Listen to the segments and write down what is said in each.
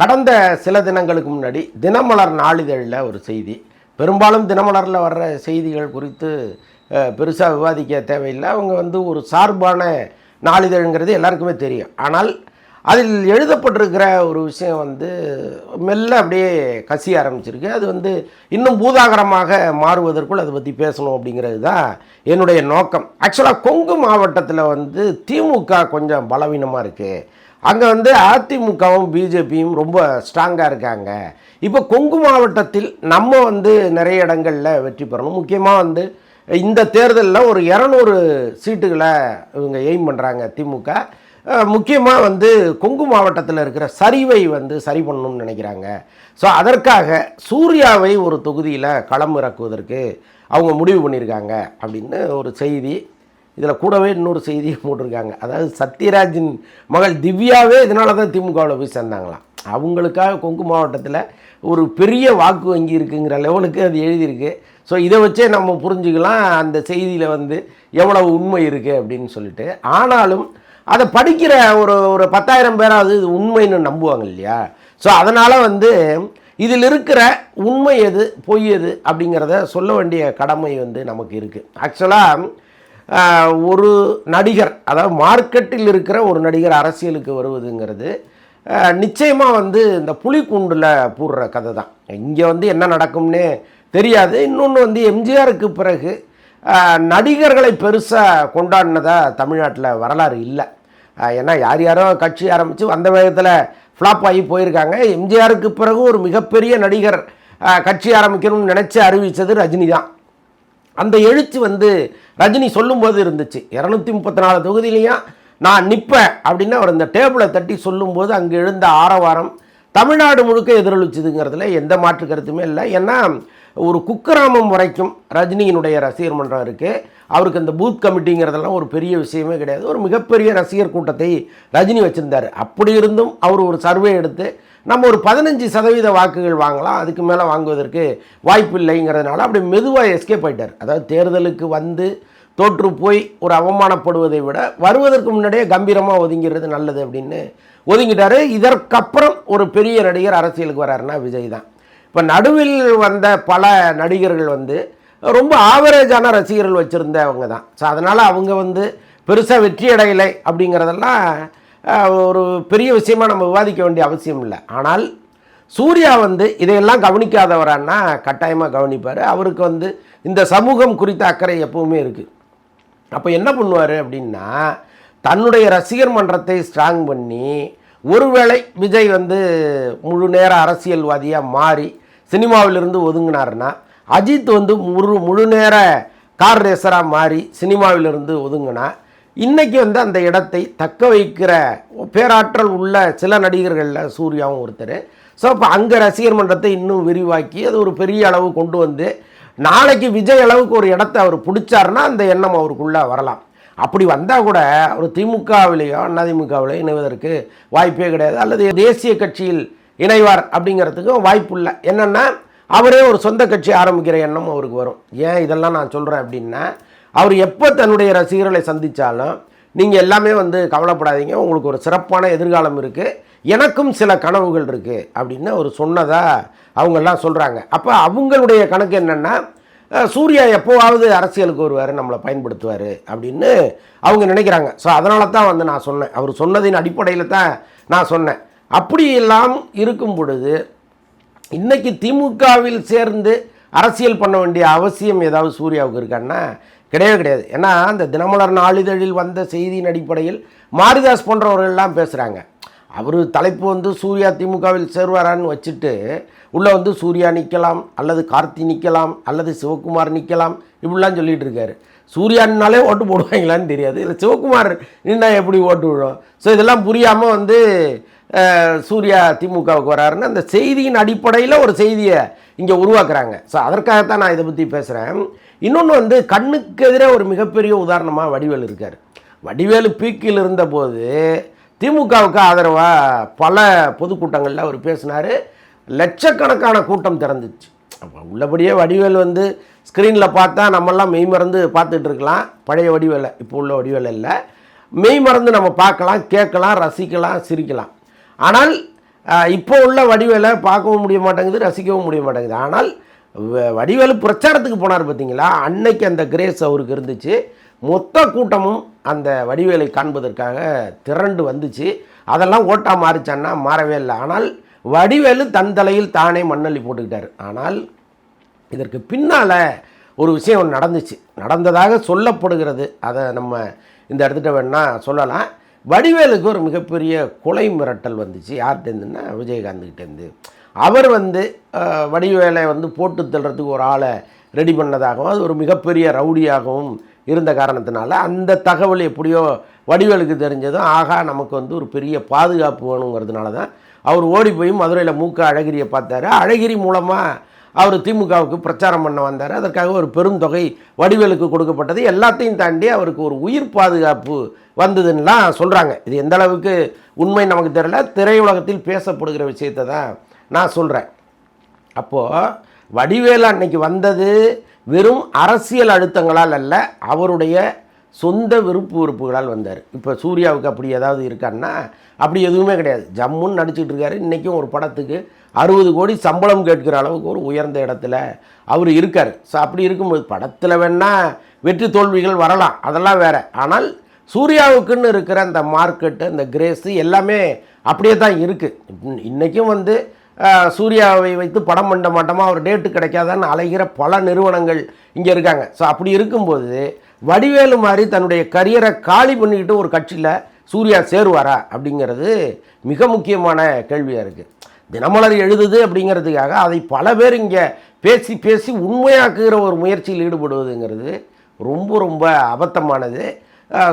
கடந்த சில தினங்களுக்கு முன்னாடி தினமலர் நாளிதழில் ஒரு செய்தி. பெரும்பாலும் தினமலரில் வர்ற செய்திகள் குறித்து பெருசாக விவாதிக்க தேவையில்லை. அவங்க வந்து ஒரு சார்பான நாளிதழ்ங்கிறது எல்லாருக்குமே தெரியும். ஆனால் அதில் எழுதப்பட்டிருக்கிற ஒரு விஷயம் வந்து மெல்ல அப்படியே கசிய ஆரம்பிச்சிருக்கு. அது வந்து இன்னும் பூதாகரமாக மாறுவதற்குள் அதை பற்றி பேசணும் அப்படிங்கிறது தான் என்னுடைய நோக்கம். ஆக்சுவலாக கொங்கு மாவட்டத்தில் வந்து திமுக கொஞ்சம் பலவீனமாக இருக்குது அங்கே வந்து அதிமுகவும் பிஜேபியும் ரொம்ப ஸ்ட்ராங்காக இருக்காங்க. இப்போ கொங்கு மாவட்டத்தில் நம்ம வந்து நிறைய இடங்களில் வெற்றி பெறணும். முக்கியமாக வந்து இந்த தேர்தலில் ஒரு இரநூறு சீட்டுகளை இவங்க எய்ம் பண்ணுறாங்க திமுக. முக்கியமாக வந்து கொங்கு மாவட்டத்தில் இருக்கிற சரிவை வந்து சரி பண்ணணும்னு நினைக்கிறாங்க. ஸோ அதற்காக சூர்யாவை ஒரு தொகுதியில் களம் இறக்குவதற்கு அவங்க முடிவு பண்ணியிருக்காங்க அப்படின்னு ஒரு செய்தி இதில் கூடவே இன்னொரு செய்தியை போட்டிருக்காங்க. அதாவது சத்யராஜின் மகள் திவ்யாவே இதனால தான் திமுகவில் போய் சேர்ந்தாங்களாம். அவங்களுக்காக கொங்கு மாவட்டத்தில் ஒரு பெரிய வாக்கு வங்கி இருக்குங்கிற லெவலுக்கு அது எழுதியிருக்கு. ஸோ இதை வச்சே நம்ம புரிஞ்சுக்கலாம் அந்த செய்தியில் வந்து எவ்வளவு உண்மை இருக்குது அப்படின்னு சொல்லிட்டு. ஆனாலும் அதை படிக்கிற ஒரு ஒரு பத்தாயிரம் பேராவது இது உண்மைன்னு நம்புவாங்க இல்லையா? ஸோ அதனால் வந்து இதில் இருக்கிற உண்மை எது பொய் எது அப்படிங்கிறத சொல்ல வேண்டிய கடமை வந்து நமக்கு இருக்குது ஆக்சுவலாக ஒரு நடிகர் அதாவது மார்க்கெட்டில் இருக்கிற ஒரு நடிகர் அரசியலுக்கு வருவதுங்கிறது நிச்சயமாக வந்து இந்த புலிக்கூண்டில் போடுற கதை தான் இங்கே வந்து என்ன நடக்கும்னே தெரியாது. இன்னொன்று வந்து எம்ஜிஆருக்கு பிறகு நடிகர்களை பெருசாக கொண்டாடினதாக தமிழ்நாட்டில் வரலாறு இல்லை. ஏன்னா யார் யாரோ கட்சி ஆரம்பித்து வந்த வேகத்தில் ஃப்ளாப் ஆகி போயிருக்காங்க. எம்ஜிஆருக்கு பிறகு ஒரு மிகப்பெரிய நடிகர் கட்சி ஆரம்பிக்கணும்னு நினச்சி அறிவித்தது ரஜினி தான் அந்த எழுச்சி வந்து ரஜினி சொல்லும்போது இருந்துச்சு. இரநூத்தி முப்பத்தி நாலு தொகுதியிலையும் நான் நிற்பேன் அப்படின்னு அவர் இந்த டேபிளை தட்டி சொல்லும்போது அங்கே எழுந்த ஆரவாரம் தமிழ்நாடு முழுக்க எதிரொலிச்சுதுங்கிறதுல எந்த மாற்று கருத்துமே இல்லை. ஏன்னா ஒரு குக்கிராமம் வரைக்கும் ரஜினியினுடைய ரசிகர் மன்றம் இருக்குது அவருக்கு அந்த பூத் கமிட்டிங்கிறதெல்லாம் ஒரு பெரிய விஷயமே கிடையாது. ஒரு மிகப்பெரிய ரசிகர் கூட்டத்தை ரஜினி வச்சுருந்தார். அப்படி இருந்தும் அவர் ஒரு சர்வே எடுத்து நம்ம ஒரு பதினஞ்சு சதவீத வாக்குகள் வாங்கலாம் அதுக்கு மேலே வாங்குவதற்கு வாய்ப்பு இல்லைங்கிறதுனால அப்படி மெதுவாக எஸ்கேப் ஆயிட்டார். அதாவது தேர்தலுக்கு வந்து தோற்று போய் ஒரு அவமானப்படுவதை விட வருவதற்கு முன்னாடியே கம்பீரமாக ஒதுங்கிறது நல்லது அப்படின்னு ஒதுங்கிட்டாரு. இதற்கப்புறம் ஒரு பெரிய நடிகர் அரசியலுக்கு வராருன்னா விஜய் தான். இப்போ நடுவில் வந்த பல நடிகர்கள் வந்து ரொம்ப ஆவரேஜான ரசிகர்கள் வச்சுருந்தவங்க தான். ஸோ அதனால் அவங்க வந்து பெருசாக வெற்றி அடையலை அப்படிங்கிறதெல்லாம் ஒரு பெரிய விஷயமாக நம்ம விவாதிக்க வேண்டிய அவசியம் இல்லை. ஆனால் சூர்யா வந்து இதையெல்லாம் கவனிக்காதவரான்னா கட்டாயமாக கவனிப்பார். அவருக்கு வந்து இந்த சமூகம் குறித்த அக்கறை எப்பவுமே இருக்குது அப்போ என்ன பண்ணுவார் அப்படின்னா தன்னுடைய ரசிகர் மன்றத்தை ஸ்ட்ராங் பண்ணி ஒருவேளை விஜய் வந்து முழு நேர அரசியல்வாதியாக மாறி சினிமாவிலிருந்து ஒதுங்கினார்னா அஜித் வந்து முழு முழு நேர கார் ரேசராக மாறி சினிமாவிலிருந்து ஒதுங்கினா இன்றைக்கி வந்து அந்த இடத்தை தக்க வைக்கிற பேராற்றல் உள்ள சில நடிகர்களில் சூர்யாவும் ஒருத்தர். ஸோ அப்போ அங்கே ரசிகர் மன்றத்தை இன்னும் விரிவாக்கி அது ஒரு பெரிய அளவு கொண்டு வந்து நாளைக்கு விஜய் அளவுக்கு ஒரு இடத்த அவர் பிடிச்சாருன்னா அந்த எண்ணம் அவருக்குள்ளே வரலாம். அப்படி வந்தால் கூட அவர் திமுகவிலேயோ அதிமுகவிலேயோ இணைவதற்கு வாய்ப்பே கிடையாது. அல்லது தேசிய கட்சியில் இணைவார் அப்படிங்கிறதுக்கும் வாய்ப்பு இல்லை. என்னென்னா அவரே ஒரு சொந்த கட்சி ஆரம்பிக்கிற எண்ணம் அவருக்கு வரும். ஏன் இதெல்லாம் நான் சொல்கிறேன் அப்படின்னா அவர் எப்போ தன்னுடைய ரசிகர்களை சந்தித்தாலும் நீங்கள் எல்லாமே வந்து கவலைப்படாதீங்க. உங்களுக்கு ஒரு சிறப்பான எதிர்காலம் இருக்குது எனக்கும் சில கனவுகள் இருக்குது அப்படின்னு அவர் சொன்னதாக அவங்கெல்லாம் சொல்கிறாங்க அப்போ அவங்களுடைய கணக்கு என்னென்னா சூர்யா எப்போவாவது அரசியலுக்கு வருவார் நம்மளை பயன்படுத்துவார் அப்படின்னு அவங்க நினைக்கிறாங்க. ஸோ அதனால தான் வந்து நான் சொன்னேன். அவர் சொன்னதின் அடிப்படையில் தான் நான் சொன்னேன். அப்படி எல்லாம் இருக்கும் பொழுது இன்றைக்கி திமுகவில் சேர்ந்து அரசியல் பண்ண வேண்டிய அவசியம் ஏதாவது சூர்யாவுக்கு இருக்கான்னா கிடையவே கிடையாது. ஏன்னா அந்த தினமலர் நாளிதழில் வந்த செய்தியின் அடிப்படையில் மாரிதாஸ் போன்றவர்கள்லாம் பேசுகிறாங்க அவர் தலைப்பு வந்து சூர்யா திமுகவில் சேருவாரான்னு வச்சுட்டு உள்ளே வந்து சூர்யா நிற்கலாம் அல்லது கார்த்தி நிற்கலாம் அல்லது சிவகுமார் நிற்கலாம் இப்படிலாம் சொல்லிகிட்டு இருக்காரு. சூர்யானாலே ஓட்டு போடுவாங்களான்னு தெரியாது. இல்லை சிவகுமார் நின்னா எப்படி ஓட்டு விழும்? ஸோ இதெல்லாம் புரியாமல் வந்து சூர்யா திமுகவுக்கு வராருன்னு அந்த செய்தியின் அடிப்படையில் ஒரு செய்தியை இங்கே உருவாக்குறாங்க. ஸோ அதற்காகத்தான் நான் இதை பற்றி பேசுகிறேன் இன்னொன்று வந்து கண்ணுக்கு எதிரே ஒரு மிகப்பெரிய உதாரணமாக வடிவேல் இருக்கார். வடிவேலு பீக்கில் இருந்தபோது திமுகவுக்கு ஆதரவாக பல பொதுக்கூட்டங்களில் அவர் பேசினார். லட்சக்கணக்கான கூட்டம் திறந்துச்சு. அப்போ உள்ளபடியே வடிவேல் வந்து ஸ்க்ரீனில் பார்த்தா நம்மெல்லாம் மெய் மறந்து பார்த்துட்டு இருக்கலாம். பழைய வடிவேலை இப்போ உள்ள வடிவேலை இல்லை. மெய் மறந்து நம்ம பார்க்கலாம் கேட்கலாம் ரசிக்கலாம் சிரிக்கலாம். ஆனால் இப்போ உள்ள வடிவேலை பார்க்கவும் முடிய மாட்டேங்குது ரசிக்கவும் முடிய மாட்டேங்குது. ஆனால் வடிவேலு பிரச்சாரத்துக்கு போனார் பார்த்தீங்களா அன்னைக்கு அந்த கிரேஸ் அவருக்கு இருந்துச்சு. மொத்த கூட்டமும் அந்த வடிவேலை காண்பதற்காக திரண்டு வந்துச்சு. அதெல்லாம் ஓட்டா மாறிச்சான்னா மாறவே இல்லை. ஆனால் வடிவேலு தன் தலையில் தானே மண்ணள்ளி போட்டுக்கிட்டார். ஆனால் இதற்கு பின்னால் ஒரு விஷயம் ஒன்று நடந்துச்சு. நடந்ததாக சொல்லப்படுகிறது. அதை நம்ம இந்த இடத்துட்ட வேணால் சொல்லலாம். வடிவேலுக்கு ஒரு மிகப்பெரிய கொலை மிரட்டல் வந்துச்சு. யார்கிட்டேருந்துன்னா விஜயகாந்த்கிட்டேருந்து. அவர் வந்து வடிவேலை வந்து போட்டு தள்ளுறதுக்கு ஒரு ஆளை ரெடி பண்ணதாகவும் அது ஒரு மிகப்பெரிய ரவுடியாகவும் இருந்த காரணத்தினால அந்த தகவல் எப்படியோ வடிவேலுக்கு தெரிஞ்சதும் ஆகா நமக்கு வந்து ஒரு பெரிய பாதுகாப்பு வேணுங்கிறதுனால தான் அவர் ஓடி போய் மதுரையில் மூக்க அழகிரியை பார்த்தாரு. அழகிரி மூலமாக அவர் திமுகவுக்கு பிரச்சாரம் பண்ண வந்தார். அதற்காக ஒரு பெருந்தொகை வடிவேலுக்கு கொடுக்கப்பட்டது. எல்லாத்தையும் தாண்டி அவருக்கு ஒரு உயிர் பாதுகாப்பு வந்ததுன்னெலாம் சொல்கிறாங்க இது எந்த அளவுக்கு உண்மை நமக்கு தெரியல. திரையுலகத்தில் பேசப்படுகிற விஷயத்தை தான் நான் சொல்கிறேன் அப்போது வடிவேலு அன்னைக்கு வந்தது வெறும் அரசியல் அழுத்தங்களால் அல்ல அவருடைய சொந்த விருப்பு விருப்புகளால் வந்தார். இப்போ சூர்யாவுக்கு அப்படி ஏதாவது இருக்கான்னா அப்படி எதுவுமே கிடையாது. ஜம்முன்னு நடிச்சிட்டு இருக்காரு. இன்றைக்கும் ஒரு படத்துக்கு அறுபது கோடி சம்பளம் கேட்கிற அளவுக்கு ஒரு உயர்ந்த இடத்துல அவர் இருக்கார். ஸோ அப்படி இருக்கும்போது படத்தில் வேணால் வெற்றி தோல்விகள் வரலாம். அதெல்லாம் வேறு. ஆனால் சூர்யாவுக்குன்னு இருக்கிற அந்த மார்க்கெட்டு அந்த கிரேஸு எல்லாமே அப்படியே தான் இருக்குது இன்றைக்கும் வந்து சூர்யாவை வைத்து படம் பண்ண மாட்டோமா? அவர் டேட்டு கிடைக்காதான்னு அலைகிற பல நிறுவனங்கள் இங்கே இருக்காங்க. ஸோ அப்படி இருக்கும்போது வடிவேலு மாதிரி தன்னுடைய கரியரை காலி பண்ணிக்கிட்டு ஒரு கட்சியில் சூர்யா சேருவாரா? அப்படிங்கிறது மிக முக்கியமான கேள்வியாக இருக்குது தினமலர் எழுதுது அப்படிங்கிறதுக்காக அதை பல பேர் இங்கே பேசி பேசி உண்மையாக்குகிற ஒரு முயற்சியில் ஈடுபடுவதுங்கிறது ரொம்ப ரொம்ப அபத்தமானது.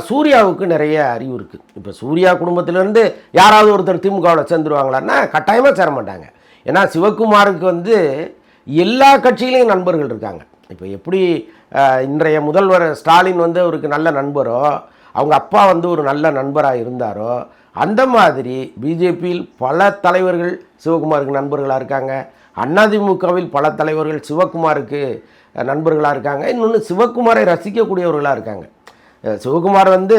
சூர்யாவுக்கு நிறைய அறிவு இருக்குது இப்போ சூர்யா குடும்பத்திலேருந்து யாராவது ஒருத்தர் திமுகவில் சேர்ந்துருவாங்களான்னா கட்டாயமாக சேர மாட்டாங்க. ஏன்னா சிவகுமாருக்கு வந்து எல்லா கட்சியிலையும் நண்பர்கள் இருக்காங்க. இப்போ எப்படி இன்றைய முதல்வர் ஸ்டாலின் வந்து அவருக்கு நல்ல நண்பரோ அவங்க அப்பா வந்து ஒரு நல்ல நண்பராக இருந்தாரோ அந்த மாதிரி பிஜேபியில் பல தலைவர்கள் சிவகுமாருக்கு நண்பர்களாக இருக்காங்க. அதிமுகவில் பல தலைவர்கள் சிவகுமாருக்கு நண்பர்களாக இருக்காங்க. இன்னொன்று சிவகுமாரை ரசிக்கக்கூடியவர்களாக இருக்காங்க. சிவகுமார் வந்து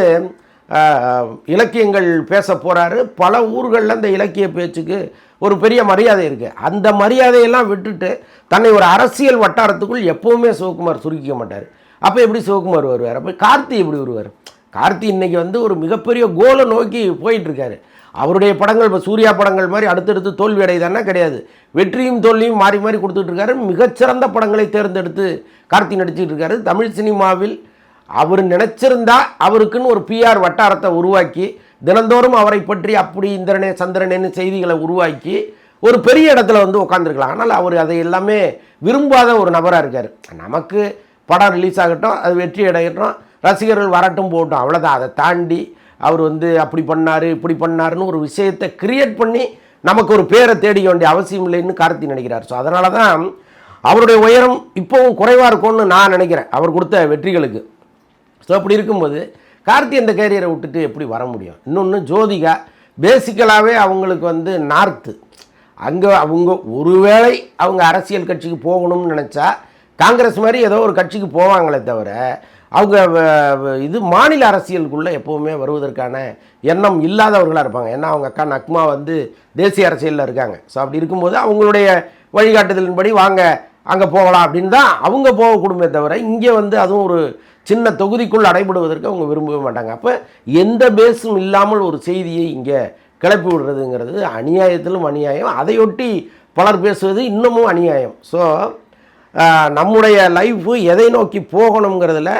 இலக்கியங்கள் பேச போகிறாரு பல ஊர்களில் அந்த இலக்கிய பேச்சுக்கு ஒரு பெரிய மரியாதை இருக்குது அந்த மரியாதையெல்லாம் விட்டுட்டு தன்னை ஒரு அரசியல் வட்டாரத்துக்குள் எப்போவுமே சிவகுமார் சுருக்கிக்க மாட்டார். அப்போ எப்படி சிவகுமார் வருவார்? அப்போ கார்த்தி எப்படி வருவார்? கார்த்தி இன்றைக்கி வந்து ஒரு மிகப்பெரிய கோலை நோக்கி போயிட்டுருக்காரு. அவருடைய படங்கள் இப்போ சூர்யா படங்கள் மாதிரி அடுத்தடுத்து தோல்வி அடையுதானா கிடையாது. வெற்றியும் தோல்வியும் மாறி மாறி கொடுத்துட்ருக்காரு மிகச்சிறந்த படங்களை தேர்ந்தெடுத்து கார்த்தி நடிச்சிட்டு இருக்காரு. தமிழ் சினிமாவில் அவர் நினைச்சிருந்தா அவருக்குன்னு ஒரு பிஆர் வட்டாரத்தை உருவாக்கி தினந்தோறும் அவரை பற்றி அப்படி இந்திரனே சந்திரனேன்னு செய்திகளை உருவாக்கி ஒரு பெரிய இடத்துல வந்து உட்காந்துருக்கலாம் ஆனால் அவர் அதை எல்லாமே விரும்பாத ஒரு நபராக இருக்கார். நமக்கு படம் ரிலீஸ் ஆகட்டும் அது வெற்றி அடையட்டும் ரசிகர்கள் வரட்டும் போகட்டும் அவ்வளோதான் அதை தாண்டி அவர் வந்து அப்படி பண்ணார் இப்படி பண்ணாருன்னு ஒரு விஷயத்தை கிரியேட் பண்ணி நமக்கு ஒரு பேரை தேடிக்க வேண்டிய அவசியம் இல்லைன்னு கார்த்தி நினைக்கிறார். ஸோ அதனால தான் அவருடைய உயரம் இப்போவும் குறைவாக இருக்கும்னு நான் நினைக்கிறேன். அவர் கொடுத்த வெற்றிகளுக்கு. ஸோ அப்படி இருக்கும்போது கார்த்தி அந்த கேரியரை விட்டுட்டு எப்படி வர முடியும்? இன்னொன்று ஜோதிகா பேசிக்கலாகவே அவங்களுக்கு வந்து நார்த்து அங்கே அவங்க ஒருவேளை அவங்க அரசியல் கட்சிக்கு போகணும்னு நினச்சா காங்கிரஸ் மாதிரி ஏதோ ஒரு கட்சிக்கு போவாங்களே தவிர அவங்க வ- இது மாநில அரசியலுக்குள்ளே எப்போவுமே வருவதற்கான எண்ணம் இல்லாதவர்களாக இருப்பாங்க. ஏன்னா அவங்க அக்கா நக்மா வந்து தேசிய அரசியலில் இருக்காங்க. ஸோ அப்படி இருக்கும்போது அவங்களுடைய வழிகாட்டுதலின்படி வாங்க அங்கே போகலாம் அப்படின்னு தான் அவங்க போக கொடுமே தவிர இங்கே வந்து அதுவும் ஒரு சின்ன தொகுதிக்குள் அடைபடுவதற்கு அவங்க விரும்பவே மாட்டாங்க. அப்போ எந்த பேஸும் இல்லாமல் ஒரு செய்தியை இங்கே கிளப்பி விடுறதுங்கிறது அநியாயத்திலும் அநியாயம். அதையொட்டி பலர் பேசுவது இன்னமும் அநியாயம். ஸோ நம்முடைய லைஃபு எதை நோக்கி போகணுங்கிறதுல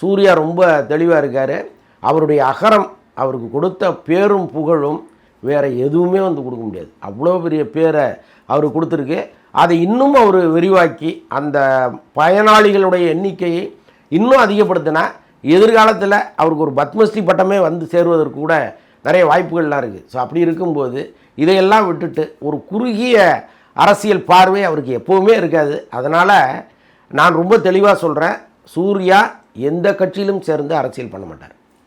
சூர்யா ரொம்ப தெளிவாக இருக்கார். அவருடைய அகரம் அவருக்கு கொடுத்த பேரும் புகழும் வேறு எதுவுமே வந்து கொடுக்க முடியாது. அவ்வளோ பெரிய பேரை அவர் கொடுத்துருக்கு. அதை இன்னும் அவர் விரிவாக்கி அந்த பயனாளிகளுடைய எண்ணிக்கையை இன்னும் அதிகப்படுத்தினா எதிர்காலத்தில் அவருக்கு ஒரு பத்மஸ்ரீ பட்டமே வந்து சேருவதற்கு கூட நிறைய வாய்ப்புகள்லாம் இருக்குது ஸோ அப்படி இருக்கும்போது இதையெல்லாம் விட்டுட்டு ஒரு குறுகிய அரசியல் பார்வை அவருக்கு எப்போவுமே இருக்காது. அதனால் நான் ரொம்ப தெளிவாக சொல்கிறேன் சூர்யா எந்த கட்சியிலும் சேர்ந்து அரசியல் பண்ண மாட்டார்.